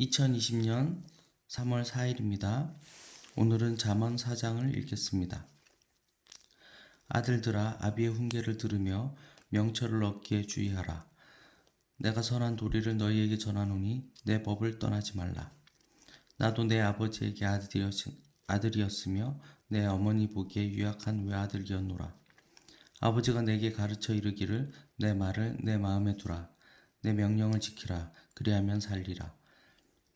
2020년 3월 4일입니다. 오늘은 잠언 4장을 읽겠습니다. 아들들아 아비의 훈계를 들으며 명철을 얻기에 주의하라. 내가 선한 도리를 너희에게 전하노니 내 법을 떠나지 말라. 나도 내 아버지에게 아들이었, 아들이었으며 내 어머니 보기에 유약한 외아들이었노라. 아버지가 내게 가르쳐 이르기를 내 말을 내 마음에 두라. 내 명령을 지키라. 그리하면 살리라.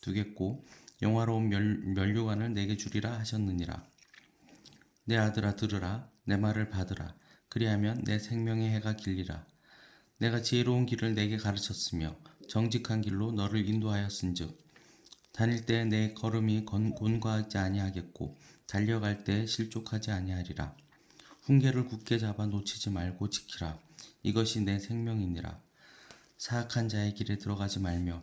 두겠고 영화로운 멸, 면류관을 내게 주리라 하셨느니라. 내 아들아 들으라 내 말을 받으라 그리하면 내 생명의 해가 길리라. 내가 지혜로운 길을 내게 가르쳤으며 정직한 길로 너를 인도하였은즉 다닐 때 내 걸음이 건- 곤고하지 아니하겠고 달려갈 때 실족하지 아니하리라. 훈계를 굳게 잡아 놓치지 말고 지키라. 이것이 내 생명이니라. 사악한 자의 길에 들어가지 말며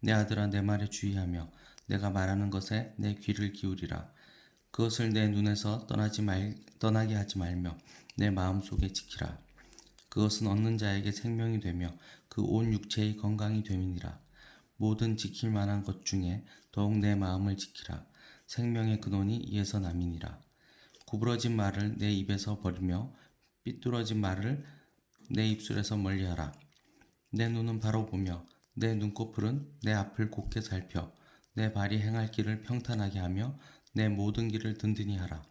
내 아들아 내 말에 주의하며 내가 말하는 것에 내 귀를 기울이라. 그것을 내 눈에서 떠나지 말 떠나게 하지 말며 내 마음 속에 지키라. 그것은 얻는 자에게 생명이 되며 그 온 육체의 건강이 됨이니라. 모든 지킬 만한 것 중에 더욱 내 마음을 지키라. 생명의 근원이 이에서 남이니라. 구부러진 말을 내 입에서 버리며 삐뚤어진 말을 내 입술에서 멀리하라. 내 눈은 바로 보며 내 눈꺼풀은 내 앞을 곱게 살펴 내 발이 행할 길을 평탄하게 하며 내 모든 길을 든든히 하라.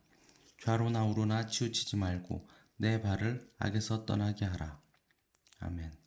좌로나 우로나 치우치지 말고 내 발을 악에서 떠나게 하라. 아멘.